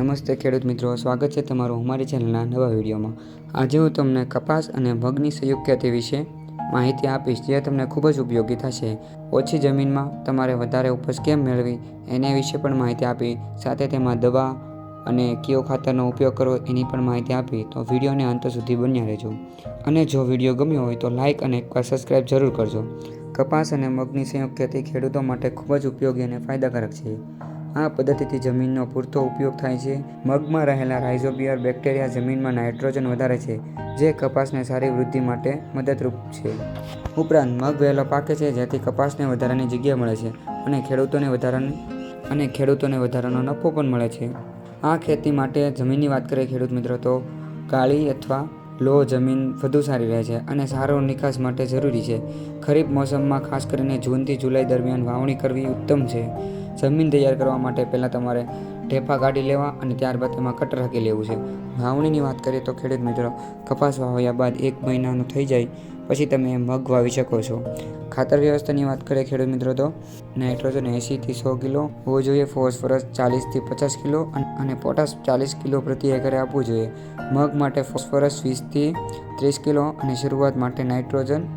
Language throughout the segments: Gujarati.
નમસ્તે ખેડૂત મિત્રો, સ્વાગત છે તમારું અમારી ચેનલના નવા વિડીયોમાં. આજે હું તમને કપાસ અને મગની સંયુક્ત ખેતી વિશે માહિતી આપીશ, જે તમને ખૂબ જ ઉપયોગી થશે. ઓછી જમીનમાં તમારે વધારે ઉપજ કેમ મેળવી એના વિશે પણ માહિતી આપી, સાથે તેમાં દવા અને કયો ખાતરનો ઉપયોગ કરવો એની પણ માહિતી આપી. તો વિડીયોને અંત સુધી બન્યા રહેજો. અને જો વીડિયો ગમ્યો હોય તો લાઇક અને એકવાર સબસ્ક્રાઈબ જરૂર કરજો. કપાસ અને મગની સંયુક્ત ખેતી ખેડૂતો માટે ખૂબ જ ઉપયોગી અને ફાયદાકારક છે. આ પદ્ધતિથી જમીનનો પૂરતો ઉપયોગ થાય છે. મગમાં રહેલા રાઇઝોબિયર બેક્ટેરિયા જમીનમાં નાઇટ્રોજન વધારે છે, જે કપાસને સારી વૃદ્ધિ માટે મદદરૂપ છે. ઉપરાંત, મગ વહેલો પાકે છે, જેથી કપાસને વધારાની જગ્યા મળે છે અને ખેડૂતોને વધારાની, અને ખેડૂતોને વધારાનો નફો પણ મળે છે. આ ખેતી માટે જમીનની વાત કરીએ ખેડૂત મિત્રો, તો કાળી અથવા લો જમીન વધુ સારી રહે છે અને સારો નિકાસ માટે જરૂરી છે. ખરીફ મોસમમાં ખાસ કરીને જૂનથી જુલાઈ દરમિયાન વાવણી કરવી ઉત્તમ છે. જમીન તૈયાર કરવા માટે પહેલાં તમારે ઢેફા કાઢી લેવા અને ત્યારબાદ તેમાં કટર હાકી લેવું છે. વાવણીની વાત કરીએ તો ખેડૂત મિત્રો, કપાસ વાવ્યા બાદ એક મહિનાનું થઈ જાય પછી તમે મગ વાવી શકો છો. ખાતર વ્યવસ્થાની વાત કરીએ ખેડૂત મિત્રો તો, નાઇટ્રોજન એંશીથી સો કિલો હોવો જોઈએ, ફોસ્ફરસ ચાલીસથી પચાસ કિલો અને પોટાશ ચાલીસ કિલો પ્રતિ એકરે આપવું જોઈએ. મગ માટે ફોસ્ફરસ વીસથી ત્રીસ કિલો અને શરૂઆત માટે નાઇટ્રોજન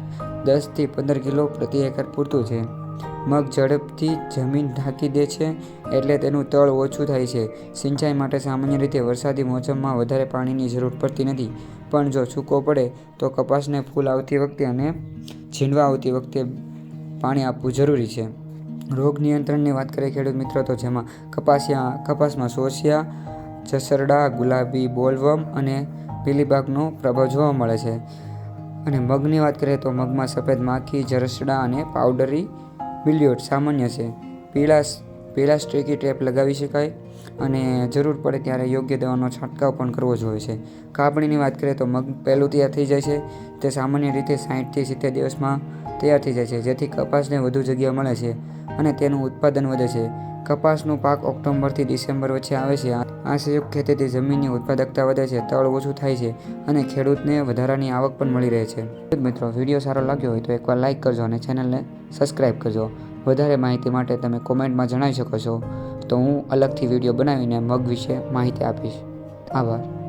દસથી પંદર કિલો પ્રતિ એકર પૂરતું છે. મગ ઝડપથી જમીન ઢાંકી દે છે એટલે તેનું તળ ઓછું થાય છે. સિંચાઈ માટે સામાન્ય રીતે વરસાદી મોસમમાં વધારે પાણીની જરૂર પડતી નથી. પણ જો સૂકો પડે તો કપાસને ફૂલ આવતી વખતે અને છીંડવા આવતી વખતે પાણી આપવું જરૂરી છે. રોગ નિયંત્રણની વાત કરીએ ખેડૂત મિત્રો, તો જેમાં કપાસિયા, કપાસમાં સોસિયા, જસરડા, ગુલાબી બોલવમ અને પીલીબાગનો પ્રભાવ જોવા મળે છે. અને મગની વાત કરીએ તો મગમાં સફેદ માખી, જરસડા અને પાવડરી બિલિયોડ સામાન્ય છે. પીળા પીળા સ્ટ્રેકી ટેપ લગાવી શકાય અને જરૂર પડે ત્યારે યોગ્ય દવાનો છંટકાવ પણ કરવો જોઈએ છે. કાપણીની વાત કરીએ તો મગ પહેલું તૈયાર થઈ જાય છે. તે સામાન્ય રીતે સાઠથી સિત્તેર દિવસમાં તૈયાર થઈ જાય છે, જેથી કપાસને વધુ જગ્યા મળે છે અને તેનું ઉત્પાદન વધે છે. કપાસનું પાક ઓક્ટોબરથી ડિસેમ્બર વચ્ચે આવે છે. આ સંયુક્ત ખેતીથી જમીનની ઉત્પાદકતા વધે છે, તળ ઓછું થાય છે અને ખેડૂતને વધારાની આવક પણ મળી રહે છે. મિત્રો, વીડિયો સારો લાગ્યો હોય તો એકવાર લાઇક કરજો અને ચેનલને સબસ્ક્રાઈબ કરજો. વધારે માહિતી માટે તમે કોમેન્ટમાં જણાવી શકો છો. તો હું અલગથી વીડિયો બનાવીને મગ વિશે માહિતી આપીશ. આભાર.